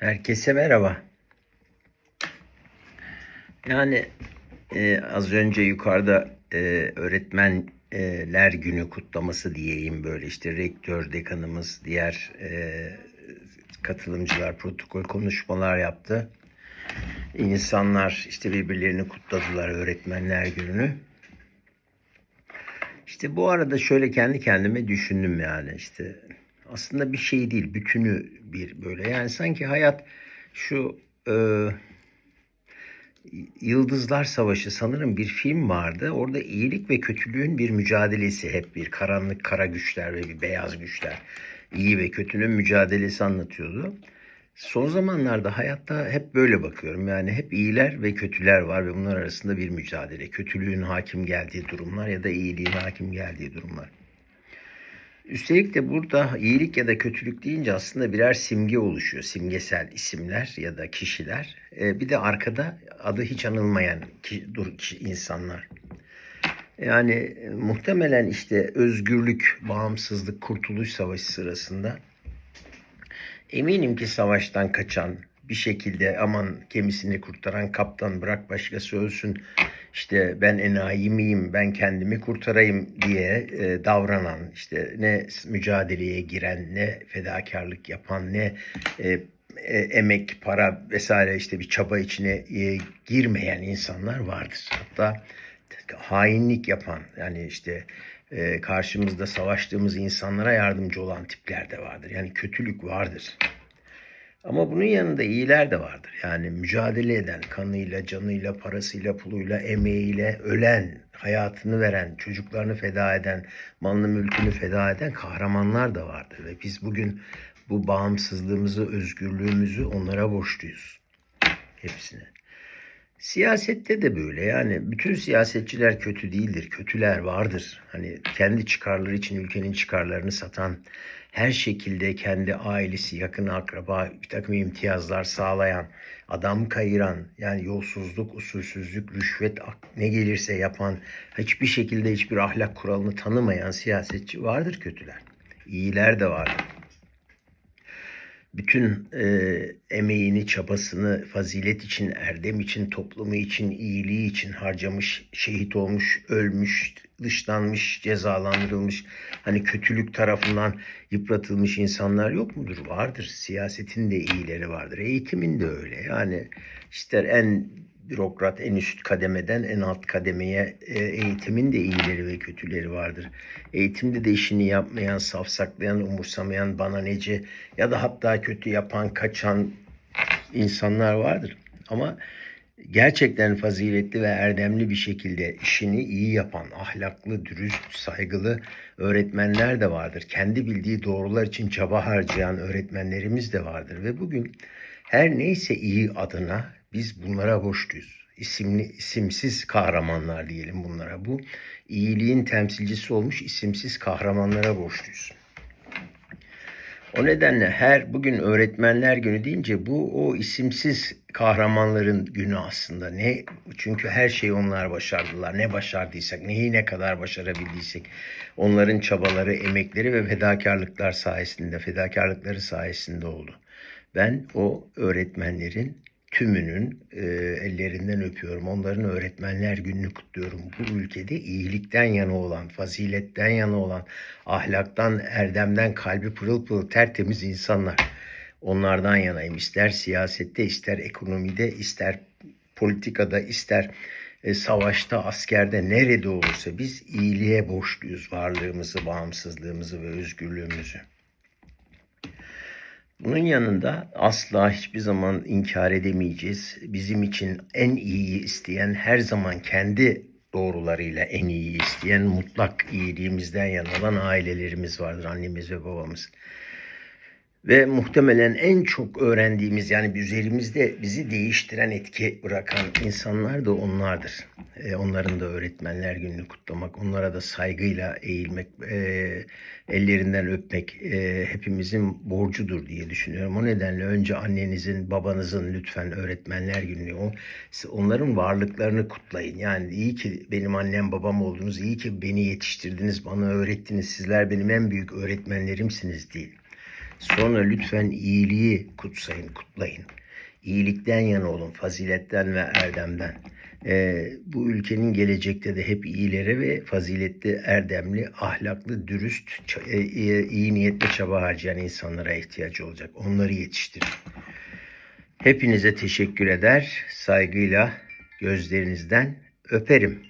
Herkese merhaba. Yani e, az önce yukarıda e, öğretmenler günü kutlaması diyeyim böyle işte rektör, dekanımız, diğer e, katılımcılar protokol konuşmalar yaptı. İnsanlar işte birbirlerini kutladılar öğretmenler gününü. İşte bu arada şöyle kendi kendime düşündüm yani işte aslında bir şey değil bütünü bir böyle yani sanki hayat şu e, Yıldızlar Savaşı sanırım bir film vardı. Orada iyilik ve kötülüğün bir mücadelesi hep bir karanlık kara güçler ve bir beyaz güçler. iyi ve kötünün mücadelesi anlatıyordu. Son zamanlarda hayatta hep böyle bakıyorum. Yani hep iyiler ve kötüler var ve bunlar arasında bir mücadele. Kötülüğün hakim geldiği durumlar ya da iyiliğin hakim geldiği durumlar. Üstelik de burada iyilik ya da kötülük deyince aslında birer simge oluşuyor. Simgesel isimler ya da kişiler. Ee, bir de arkada adı hiç anılmayan insanlar. Yani e, muhtemelen işte özgürlük, bağımsızlık, kurtuluş savaşı sırasında eminim ki savaştan kaçan bir şekilde aman gemisini kurtaran kaptan bırak başkası ölsün işte ben enayi miyim ben kendimi kurtarayım diye e, davranan işte ne mücadeleye giren ne fedakarlık yapan ne e, e, emek para vesaire işte bir çaba içine e, girmeyen insanlar vardır. Hatta hainlik yapan yani işte e, karşımızda savaştığımız insanlara yardımcı olan tipler de vardır. Yani kötülük vardır. Ama bunun yanında iyiler de vardır. Yani mücadele eden, kanıyla, canıyla, parasıyla, puluyla, emeğiyle ölen, hayatını veren, çocuklarını feda eden, malını mülkünü feda eden kahramanlar da vardır. Ve biz bugün bu bağımsızlığımızı, özgürlüğümüzü onlara borçluyuz. Hepsine. Siyasette de böyle yani bütün siyasetçiler kötü değildir. Kötüler vardır. Hani kendi çıkarları için ülkenin çıkarlarını satan, her şekilde kendi ailesi, yakın akraba bir takım imtiyazlar sağlayan, adam kayıran, yani yolsuzluk, usulsüzlük, rüşvet ne gelirse yapan, hiçbir şekilde hiçbir ahlak kuralını tanımayan siyasetçi vardır kötüler. İyiler de vardır bütün e, emeğini, çabasını fazilet için, erdem için, toplumu için, iyiliği için harcamış, şehit olmuş, ölmüş, dışlanmış, cezalandırılmış, hani kötülük tarafından yıpratılmış insanlar yok mudur? Vardır. Siyasetin de iyileri vardır. Eğitimin de öyle. Yani ister en bürokrat en üst kademeden en alt kademeye e, eğitimin de iyileri ve kötüleri vardır. Eğitimde de işini yapmayan, safsaklayan, umursamayan, bana nece ya da hatta kötü yapan, kaçan insanlar vardır. Ama gerçekten faziletli ve erdemli bir şekilde işini iyi yapan, ahlaklı, dürüst, saygılı öğretmenler de vardır. Kendi bildiği doğrular için çaba harcayan öğretmenlerimiz de vardır ve bugün her neyse iyi adına biz bunlara borçluyuz. İsimli, isimsiz kahramanlar diyelim bunlara. Bu iyiliğin temsilcisi olmuş isimsiz kahramanlara borçluyuz. O nedenle her bugün öğretmenler günü deyince bu o isimsiz kahramanların günü aslında. Ne çünkü her şeyi onlar başardılar. Ne başardıysak, neyi ne kadar başarabildiysek onların çabaları, emekleri ve fedakarlıklar sayesinde, fedakarlıkları sayesinde oldu. Ben o öğretmenlerin tümünün e, ellerinden öpüyorum. Onların öğretmenler gününü kutluyorum. Bu ülkede iyilikten yana olan, faziletten yana olan, ahlaktan, erdemden kalbi pırıl pırıl tertemiz insanlar. Onlardan yanayım. İster siyasette, ister ekonomide, ister politikada, ister e, savaşta, askerde, nerede olursa biz iyiliğe borçluyuz varlığımızı, bağımsızlığımızı ve özgürlüğümüzü. Bunun yanında asla hiçbir zaman inkar edemeyeceğiz. Bizim için en iyiyi isteyen, her zaman kendi doğrularıyla en iyiyi isteyen, mutlak iyiliğimizden yana ailelerimiz vardır, annemiz ve babamız. Ve muhtemelen en çok öğrendiğimiz yani üzerimizde bizi değiştiren etki bırakan insanlar da onlardır. Ee, onların da öğretmenler gününü kutlamak, onlara da saygıyla eğilmek, e, ellerinden öpmek e, hepimizin borcudur diye düşünüyorum. O nedenle önce annenizin, babanızın lütfen öğretmenler gününü, o, onların varlıklarını kutlayın. Yani iyi ki benim annem babam oldunuz, iyi ki beni yetiştirdiniz, bana öğrettiniz, sizler benim en büyük öğretmenlerimsiniz değil. Sonra lütfen iyiliği kutsayın, kutlayın. İyilikten yana olun, faziletten ve erdemden. Ee, bu ülkenin gelecekte de hep iyilere ve faziletli, erdemli, ahlaklı, dürüst, e, iyi, iyi niyetli çaba harcayan insanlara ihtiyacı olacak. Onları yetiştirin. Hepinize teşekkür eder, saygıyla gözlerinizden öperim.